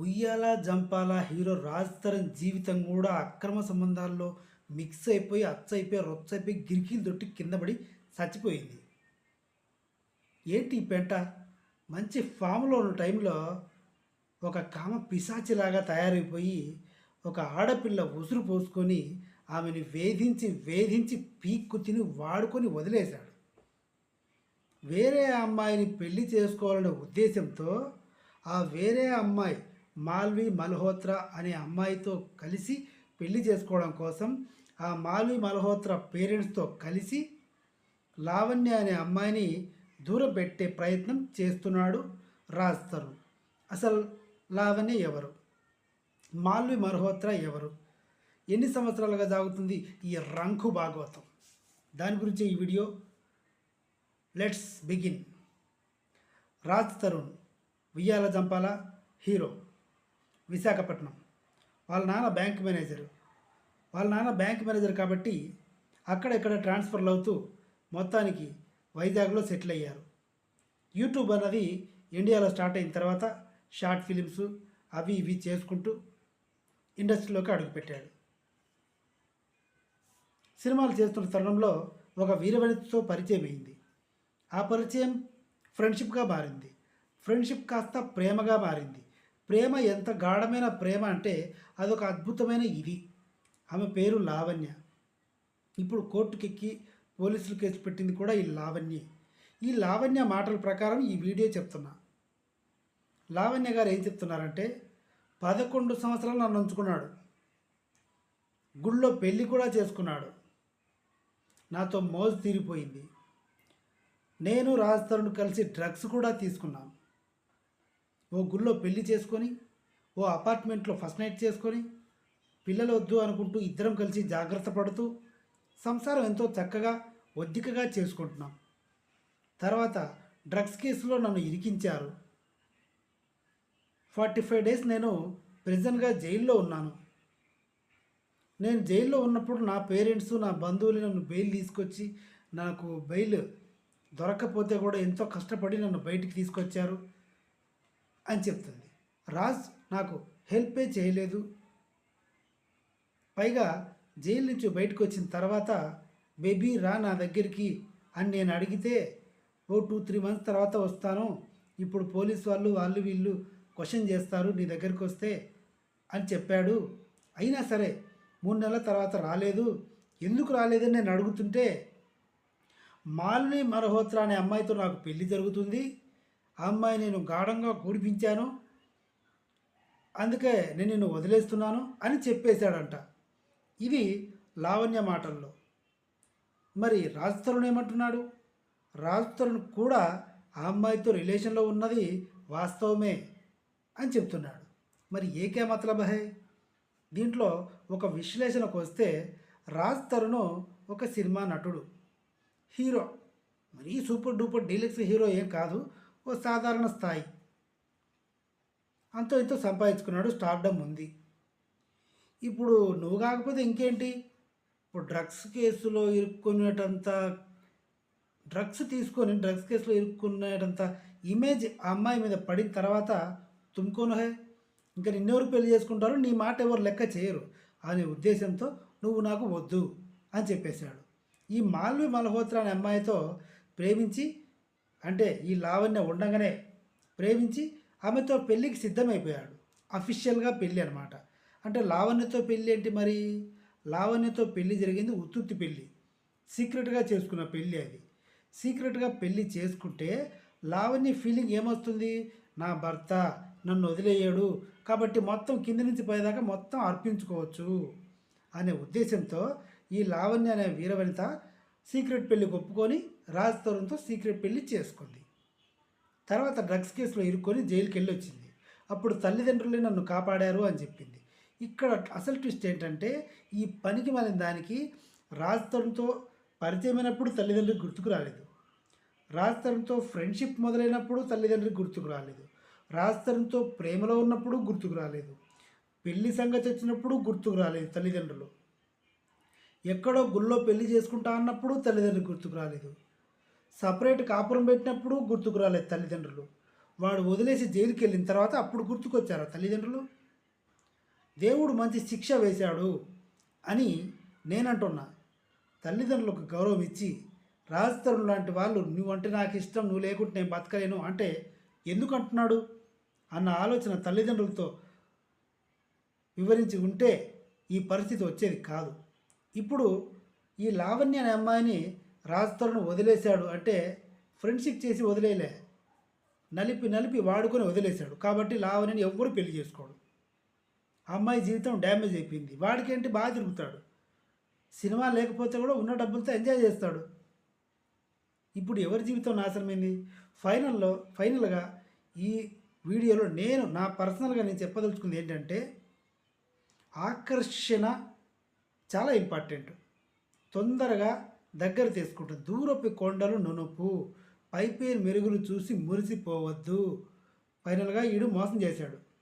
ఉయ్యాల జంపాల హీరో రాజ్ తరుణ్ జీవితం కూడా అక్రమ సంబంధాల్లో మిక్స్ అయిపోయి అచ్చయిపోయి రొచ్చైపోయి గిరికీలు దొట్టి కింద పడి చచ్చిపోయింది. ఏంటి ఈ పెంట? మంచి ఫామ్లో ఉన్న టైంలో ఒక కామ పిశాచిలాగా తయారైపోయి ఒక ఆడపిల్ల ఉసురు పోసుకొని ఆమెని వేధించి వేధించి పీక్కు తిని వాడుకొని వదిలేశాడు. వేరే అమ్మాయిని పెళ్ళి చేసుకోవాలనే ఉద్దేశంతో ఆ వేరే అమ్మాయి మాల్వి మల్హోత్రా అనే అమ్మాయితో కలిసి పెళ్ళి చేసుకోవడం కోసం ఆ మాల్వి మల్హోత్రా పేరెంట్స్తో కలిసి లావణ్య అనే అమ్మాయిని దూరపెట్టే ప్రయత్నం చేస్తున్నాడు రాజ్ తరుణ్ అసలు లావణ్య ఎవరు? మాల్వి మల్హోత్రా ఎవరు? ఎన్ని సంవత్సరాలుగా సాగుతుంది ఈ రంకు భాగవతం? దాని గురించి ఈ video. Let's begin. Raj Tarun Viyyala Jampala hero. Visakhapatnam. వాళ్ళ నాన్న బ్యాంక్ మేనేజర్. వాళ్ళ నాన్న బ్యాంక్ మేనేజర్ కాబట్టి అక్కడెక్కడ ట్రాన్స్ఫర్లు అవుతూ మొత్తానికి వైజాగ్లో సెటిల్ అయ్యారు. యూట్యూబ్ అన్నది ఇండియాలో స్టార్ట్ అయిన తర్వాత షార్ట్ ఫిలిమ్స్ అవి ఇవి చేసుకుంటూ ఇండస్ట్రీలోకి అడుగుపెట్టాడు సినిమాలు చేస్తున్న తరుణంలో ఒక వీరవనితతో పరిచయం అయింది. ఆ పరిచయం ఫ్రెండ్షిప్గా మారింది. ఫ్రెండ్షిప్ కాస్త ప్రేమగా మారింది. ప్రేమ ఎంత గాఢమైన ప్రేమ అంటే అదొక అద్భుతమైన ఇది. ఆమె పేరు లావణ్య. ఇప్పుడు కోర్టుకెక్కి పోలీసులు కేసు పెట్టింది కూడా ఈ లావణ్యే. ఈ లావణ్య మాటల ప్రకారం ఈ వీడియో చెప్తున్నా. లావణ్య గారు ఏం చెప్తున్నారంటే పదకొండు సంవత్సరాలు నన్ను ఉంచుకున్నాడు. గుళ్ళో పెళ్ళి కూడా చేసుకున్నాడు. నాతో మోజు తీరిపోయింది. నేను రాజ్ తరుణ్ కలిసి డ్రగ్స్ కూడా తీసుకున్నాను. ఓ గుళ్ళో పెళ్ళి చేసుకొని ఓ అపార్ట్మెంట్లో ఫస్ట్ నైట్ చేసుకొని పిల్లలు వద్దు అనుకుంటూ ఇద్దరం కలిసి జాగ్రత్త పడుతూ సంసారం ఎంతో చక్కగా ఒద్దికగా చేసుకుంటున్నాం. తర్వాత డ్రగ్స్ కేసులో నన్ను ఇరికించారు. ఫార్టీ ఫైవ్ డేస్ నేను ప్రిజన్గా జైల్లో ఉన్నాను. నేను జైల్లో ఉన్నప్పుడు నా పేరెంట్స్ నా బంధువులు నన్ను బెయిల్ తీసుకొచ్చి నాకు బెయిల్ దొరకకపోతే కూడా ఎంతో కష్టపడి నన్ను బయటికి తీసుకొచ్చారు. అని చెప్తుంది. రాజ్ నాకు హెల్పే చేయలేదు. పైగా జైలు నుంచి బయటకు వచ్చిన తర్వాత బేబీ రా నా దగ్గరికి అని నేను అడిగితే ఓ టూ త్రీ మంత్స్ తర్వాత వస్తాను. ఇప్పుడు పోలీస్ వాళ్ళు వాళ్ళు వీళ్ళు క్వశ్చన్ చేస్తారు నీ దగ్గరికి వస్తే అని చెప్పాడు. అయినా సరే మూడు నెలల తర్వాత రాలేదు. ఎందుకు రాలేదని నేను అడుగుతుంటే మాలిని మరహోత్రా అనే అమ్మాయితో నాకు పెళ్ళి జరుగుతుంది. ఆ అమ్మాయి నేను గాఢంగా కూడిపించాను అందుకే నేను నిన్ను వదిలేస్తున్నాను అని చెప్పేశాడంట. ఇది లావణ్య మాటల్లో. మరి రాజ్ తరుణ్ ఏమంటున్నాడు? రాజ్ తరుణ్ కూడా ఆ అమ్మాయితో రిలేషన్లో ఉన్నది వాస్తవమే అని చెప్తున్నాడు. మరి ఏకే మతలబ్ హై దీంట్లో ఒక విశ్లేషణకు వస్తే రాజ్ తరుణ్ ఒక సినిమా నటుడు. హీరో. మరీ సూపర్ డూపర్ డీలక్స్ హీరో ఏం కాదు. ఓ సాధారణ స్థాయి. అంతో ఇంతో సంపాదించుకున్నాడు స్టార్డమ్ ఉంది. ఇప్పుడు నువ్వు కాకపోతే ఇంకేంటి? ఇప్పుడు డ్రగ్స్ కేసులో ఇరుక్కునేటంత డ్రగ్స్ తీసుకొని డ్రగ్స్ కేసులో ఇరుక్కునేటంత ఇమేజ్ ఆ అమ్మాయి మీద పడిన తర్వాత తుమ్కోను హే. ఇంకా నిన్నెవరు పెళ్ళి చేసుకుంటారు? నీ మాట ఎవరు లెక్క చేయరు. అనే ఉద్దేశంతో నువ్వు నాకు వద్దు అని చెప్పేశాడు. ఈ మాల్వి మల్హోత్రా అనే అమ్మాయితో ప్రేమించి అంటే ఈ లావణ్య ఉండగానే ప్రేమించి ఆమెతో పెళ్ళికి సిద్ధమైపోయాడు. అఫీషియల్గా పెళ్ళి అనమాట అంటే లావణ్యతో పెళ్ళి ఏంటి మరి? లావణ్యతో పెళ్ళి జరిగింది ఉత్తుత్తి పెళ్ళి. సీక్రెట్గా చేసుకున్న పెళ్ళి అది. సీక్రెట్గా పెళ్ళి చేసుకుంటే లావణ్య ఫీలింగ్ ఏమొస్తుంది? నా భర్త నన్ను వదిలేయాడు. కాబట్టి మొత్తం కింద నుంచి పోయేదాకా మొత్తం అర్పించుకోవచ్చు అనే ఉద్దేశంతో ఈ లావణ్య అనే వీరవనిత సీక్రెట్ పెళ్ళి ఒప్పుకొని రాజ్ తరుణ్తో సీక్రెట్ పెళ్ళి చేసుకుంది. తర్వాత డ్రగ్స్ కేసులో ఇరుక్కొని జైలుకి వెళ్ళి వచ్చింది అప్పుడు తల్లిదండ్రులే నన్ను కాపాడారు అని చెప్పింది. ఇక్కడ అసలు ట్విస్ట్ ఏంటంటే ఈ పనికి మన దానికి రాజ్ తరుణ్తో పరిచయమైనప్పుడు తల్లిదండ్రులకు గుర్తుకు రాలేదు. రాజ్ తరుణ్తో ఫ్రెండ్షిప్ మొదలైనప్పుడు తల్లిదండ్రులకు గుర్తుకు రాలేదు. రాజ్ తరుణ్తో ప్రేమలో ఉన్నప్పుడు గుర్తుకు రాలేదు. పెళ్ళి సంగతి వచ్చినప్పుడు గుర్తుకు రాలేదు తల్లిదండ్రులు. ఎక్కడో గుళ్ళో పెళ్ళి చేసుకుంటా అన్నప్పుడు తల్లిదండ్రులు గుర్తుకు రాలేదు. సపరేట్ కాపురం పెట్టినప్పుడు గుర్తుకు రాలేదు తల్లిదండ్రులు. వాడు వదిలేసి జైలుకి వెళ్ళిన తర్వాత అప్పుడు గుర్తుకొచ్చారు తల్లిదండ్రులు? దేవుడు మంచి శిక్ష వేశాడు అని నేనంటున్నా. తల్లిదండ్రులకు గౌరవం ఇచ్చి రాజతరుణ్ లాంటి వాళ్ళు నువ్వంటే నాకు ఇష్టం నువ్వు లేకుంటే నేను బతకలేను అంటే ఎందుకు అంటున్నాడు అన్న ఆలోచన తల్లిదండ్రులతో వివరించి ఉంటే ఈ పరిస్థితి వచ్చేది కాదు. ఇప్పుడు ఈ లావణ్య అనే అమ్మాయిని రాజతరుణ్ వదిలేశాడు అంటే ఫ్రెండ్షిప్ చేసి వదిలేయలే. నలిపి నలిపి వాడుకొని వదిలేశాడు. కాబట్టి లావణ్యని ఎవ్వరు పెళ్ళి చేసుకోడు. ఆ అమ్మాయి జీవితం డ్యామేజ్ అయిపోయింది. వాడికేంటి? బాగా తిరుగుతాడు. సినిమా లేకపోతే కూడా ఉన్న డబ్బులతో ఎంజాయ్ చేస్తాడు. ఇప్పుడు ఎవరి జీవితం నాశనమైంది? ఫైనల్లో ఫైనల్గా ఈ వీడియోలో నేను నా పర్సనల్గా నేను చెప్పదలుచుకుంది ఏంటంటే ఆకర్షణ చాలా ఇంపార్టెంట్. తొందరగా దగ్గర తీసుకుంటుంది దూరపు కొండలు నునుపు పైపైన మెరుగులు చూసి మురిసిపోవద్దు. ఫైనల్గా ఈడు మోసం చేశాడు.